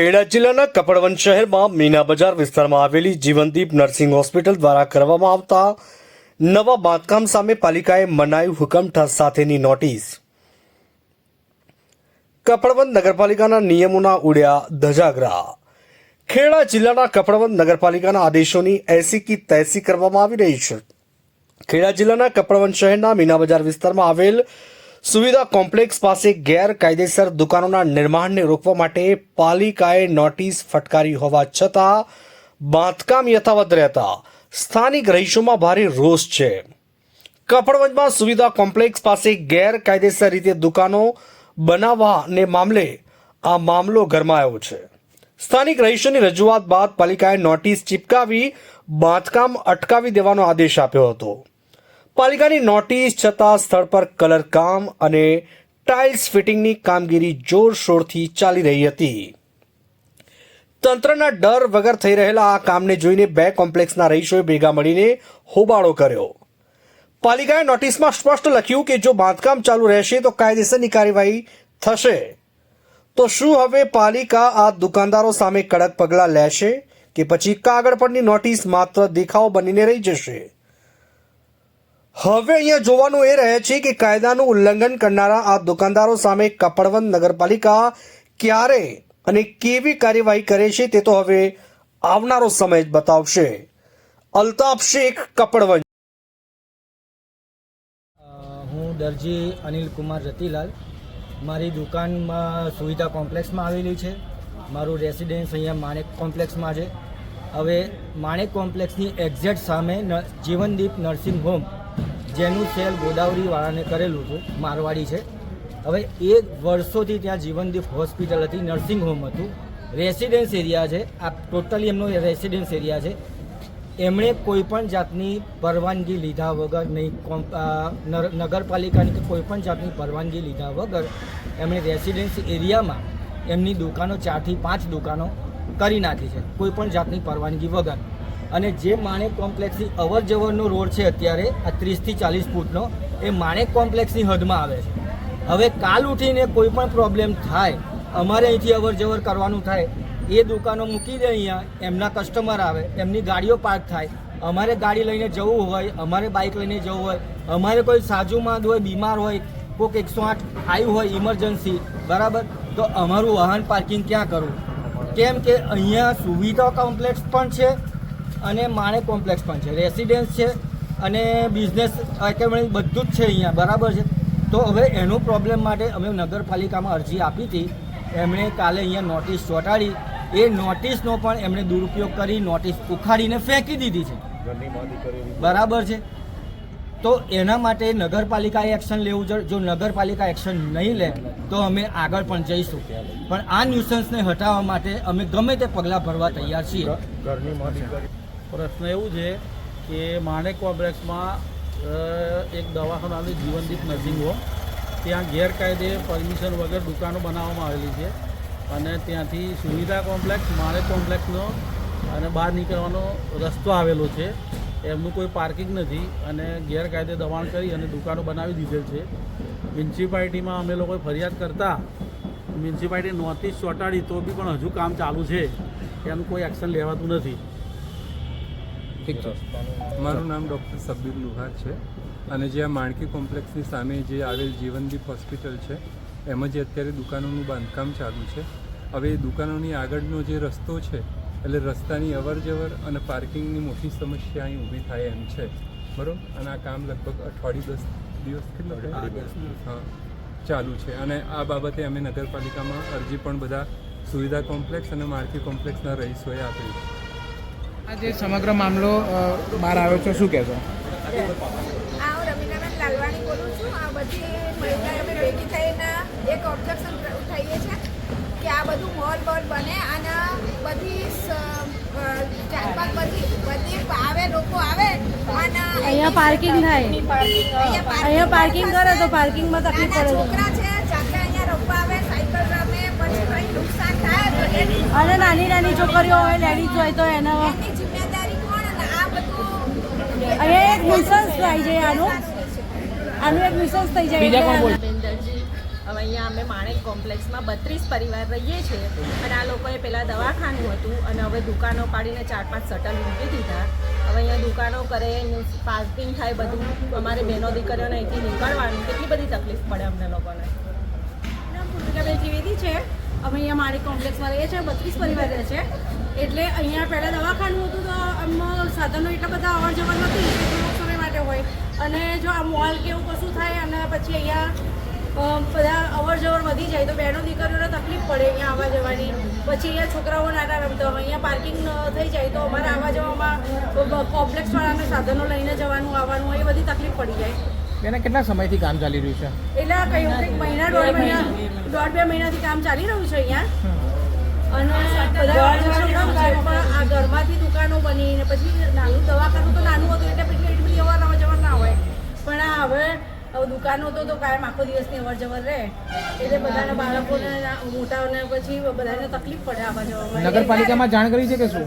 ખેડા જિલ્લાના કપડવન શહેરમાં મીના બજાર વિસ્તારમાં આવેલી જીવનદીપ નર્સિંગ હોસ્પિટલ દ્વારા કરવામાં આવતા નવા બાંધકામ સામે પાલિકાએ મનાયું હુકમ સાથેની નોટિસ. કપડવન નગરપાલિકાના નિયમોના ઉડ્યા ધજાગરા. ખેડા જિલ્લાના કપડવન નગરપાલિકાના આદેશોની એસી કી તૈસી કરવામાં આવી રહી છે. ખેડા જિલ્લાના કપડવન શહેરના મીના બજાર વિસ્તારમાં આવેલ સુવિધા કોમ્પ્લેક્સ પાસે ગેરકાયદેસર દુકાનોના નિર્માણને રોકવા માટે પાલિકાએ નોટિસ ફટકારી હોવા છતાં બાંધકામ યથાવત રહેતા સ્થાનિક રહીશોમાં ભારે રોષ છે. કપડવંજમાં સુવિધા કોમ્પ્લેક્સ પાસે ગેરકાયદેસર રીતે દુકાનો બનાવવાને મામલે આ મામલો ગરમાયો છે. સ્થાનિક રહીશોની રજૂઆત બાદ પાલિકાએ નોટિસ ચીપકાવી બાંધકામ અટકાવી દેવાનો આદેશ આપ્યો હતો. પાલિકાની નોટિસ છતાં સ્થળ પર કલર કામ અને ટાઇલ્સ ફિટિંગની કામગીરી જોરશોરથી ચાલી રહી હતી. તંત્રના ડર વગર થઈ રહેલા આ કામને જોઈને બે કોમ્પ્લેક્સના રહીશોએ ભેગા મળીને હોબાળો કર્યો. પાલિકાએ નોટિસમાં સ્પષ્ટ લખ્યું કે જો બાંધકામ ચાલુ રહેશે તો કાયદેસરની કાર્યવાહી થશે. તો શું હવે પાલિકા આ દુકાનદારો સામે કડક પગલાં લેશે કે પછી કાગળ પરની નોટિસ માત્ર દેખાવ બનીને રહી જશે? હવે અહીંયા જોવાનું એ રહે છે કે કાયદાનું ઉલ્લંઘન કરનારા આ દુકાનદારો સામે કપડવંત નગરપાલિકા ક્યારે અને કેવી કાર્યવાહી કરે છે તે તો હવે આવનારો સમય જ બતાવશે. અલ્તાફ શેખ, કપડવંત. હું દરજી અનિલ કુમાર રતિલાલ. મારી દુકાનમાં સુવિધા કોમ્પ્લેક્સમાં આવેલી છે. મારું રેસિડેન્સ અહીંયા માણેક કોમ્પ્લેક્સમાં છે. હવે માણેક કોમ્પ્લેક્સની એક્ઝેક્ટ સામે જીવનદીપ નર્સિંગ હોમ જેનું સેલ ગોદાવરીવાળાને કરેલું હતું મારવાડી છે. હવે એ વર્ષોથી ત્યાં જીવનદીપ હોસ્પિટલ હતી, નર્સિંગ હોમ હતું. રેસિડેન્સ એરિયા છે, આ ટોટલી એમનો રેસિડેન્સ એરિયા છે. એમણે કોઈ પણ જાતની પરવાનગી લીધા વગર નહીં નગરપાલિકાની કે કોઈ પણ જાતની પરવાનગી લીધા વગર એમણે રેસિડેન્સ એરિયામાં એમની દુકાનો ચારથી પાંચ દુકાનો કરી નાખી છે, કોઈ પણ જાતની પરવાનગી વગર. અને જે માણેક કોમ્પ્લેક્સની અવર જવરનો રોડ છે અત્યારે, આ ત્રીસથી ચાલીસ ફૂટનો, એ માણેક કોમ્પ્લેક્સની હદમાં આવે છે. હવે કાલ ઉઠીને કોઈ પણ પ્રોબ્લેમ થાય, અમારે અહીંથી અવર જવર કરવાનું થાય, એ દુકાનો મૂકી દે અહીંયા, એમના કસ્ટમર આવે, એમની ગાડીઓ પાર્ક થાય, અમારે ગાડી લઈને જવું હોય, અમારે બાઇક લઈને જવું હોય, અમારે કોઈ સાજુ માંદ હોય, બીમાર હોય કોઈક એકસો આઠ આવ્યું હોય, ઇમરજન્સી, બરાબર? તો અમારું વાહન પાર્કિંગ ક્યાં કરવું કેમ કે અહીંયા સુવિધા કોમ્પ્લેક્સ પણ છે અને માણેક કોમ્પ્લેક્સ પણ છે. રેસિડેન્સ છે અને બિઝનેસ એકેડમી બધું જ છે અહીંયા. બરાબર છે? તો હવે એનું પ્રોબ્લેમ માટે અમે નગરપાલિકામાં અરજી આપી હતી. એમણે કાલે અહીંયા નોટિસ ચોંટાડી. એ નોટિસનો પણ એમણે દુરુપયોગ કરી નોટિસ ઉખાડીને ફેંકી દીધી છે. બરાબર છે? તો એના માટે નગરપાલિકાએ એક્શન લેવું જોઈએ જો નગરપાલિકા એક્શન નહીં લે, તો અમે આગળ પણ જઈશું. પણ આ ન્યુસન્સને હટાવવા માટે અમે ગમે તે પગલાં ભરવા તૈયાર છીએ. પ્રશ્ન એવું છે કે માણેક કોમ્પ્લેક્સમાં એક દવાખાનાની જીવનદીપ નર્સિંગ હોમ. ત્યાં ગેરકાયદે પરમિશન વગર દુકાનો બનાવવામાં આવેલી છે અને ત્યાંથી સુવિધા કોમ્પ્લેક્સ, માણેક કોમ્પ્લેક્સનો અને બહાર નીકળવાનો રસ્તો આવેલો છે. એમનું કોઈ પાર્કિંગ નથી અને ગેરકાયદે દબાણ કરી અને દુકાનો બનાવી દીધેલ છે. મ્યુનિસિપાલિટીમાં અમે લોકોએ ફરિયાદ કરતા મ્યુનિસિપાલિટી નોટિસ ચોંટાડી તો બી પણ હજુ કામ ચાલુ છે. એનું કોઈ એક્શન લેવાતું નથી. ઠીક છે. મારું નામ ડૉક્ટર સબીર લુહાર છે અને જે આ માણકી કોમ્પ્લેક્સની સામે જે આવેલ જીવનદીપ હોસ્પિટલ છે એમાં જે અત્યારે દુકાનોનું બાંધકામ ચાલુ છે હવે એ દુકાનોની આગળનો જે રસ્તો છે એટલે રસ્તાની અવર જવર અને પાર્કિંગની મોટી સમસ્યા અહીં ઊભી થાય એમ છે. બરાબર? અને આ કામ લગભગ અઠવાડિયું દસ દિવસ કેટલો હા ચાલુ છે. અને આ બાબતે અમે નગરપાલિકામાં અરજી પણ બધા સુવિધા કોમ્પ્લેક્સ અને માળકી કોમ્પ્લેક્સના રહીશોએ આપેલી છે આ જે સમગ્ર મામલો બહાર આવ્યો છે. શું કહેશો? આ હું રમીનાબેન લાલવાણી બોલું છું. આ બધી મહિલા અમે ભેગી થઈને એક ઓબ્જેક્શન ઉઠાવીએ છીએ કે આ બધું મોલ બોલ બને અને બધી સ- ચાર પાંચ બધી બધી આવે લોકો આવે અને અહીંયા પાર્કિંગ થાય. અહીંયા પાર્કિંગ કરે તો પાર્કિંગમાં તકલીફ પડે છોકરા છે જાતે અહીંયા રમવા આવે સાયકલ રમે પછી કંઈ નુકસાન થાય અને નાની નાની છોકરીઓ હોય લેડીઝ હોય તો એનો એની જિમ્મેદારી કોણ અને આ બધું અહીંયા એક ન્યુસન્સ થાય છે આનું. આનું એક ન્યુસન્સ થઈ જાય એટલે હવે અહીંયા અમે માણેક કોમ્પ્લેક્સમાં બત્રીસ પરિવાર રહીએ છીએ. અને આ લોકોએ પહેલાં દવાખાનું હતું અને હવે દુકાનો પાડીને ચાર પાંચ શટલ મૂકી દીધા. હવે અહીંયા દુકાનો કરે પાર્કિંગ થાય બધું. અમારે બહેનો દીકરીઓને અહીંથી નીકળવાનું. કેટલી બધી તકલીફ પડે અમને લોકોને. નામ પૂર્વિકાબેન ત્રિવેદી છે. અમે અહીંયા મારી કોમ્પ્લેક્સમાં રહીએ છીએ બત્રીસ પરિવાર રહે છે. એટલે અહીંયા પહેલાં દવાખાનું હતું તો આમ સાધનો એટલા બધા અવર જવર નથી અને જો આ મોલ કે એવું કશું થાય અને પછી અહીંયા બધા અવર જવર વધી જાય તો બહેનો દીકરીઓને તકલીફ પડે અહીંયા આવવા જવાની. પછી અહીંયા છોકરાઓ નાના રમતા હોય અહીંયા પાર્કિંગ થઈ જાય તો અમારે આવવા જવામાં કોમ્પ્લેક્સવાળાને સાધનો લઈને જવાનું આવવાનું એ બધી તકલીફ પડી જાય. બેને કેટલા સમયથી કામ ચાલી રહ્યું છે? એટલે કઈ કંઈક મહિના દોઢ મહિના દોઢ બે મહિનાથી કામ ચાલી રહ્યું છે અહીંયા. અને બધા આ ઘરમાંથી દુકાનો બની ને પછી નાનું દવાખાનું તો નાનું હતું એટલે પછી એટલી બધી અવાર જવર ના હોય પણ આ હવે હવે દુકાનો હતો તો કાયમ આખો દિવસની અવર જવર રહે. એટલે બધાના બાળકોને ના- મોટાઓને પછી બધાને તકલીફ પડે આવવા જવામાં. નગરપાલિકામાં જાણ કરી છે કે શું?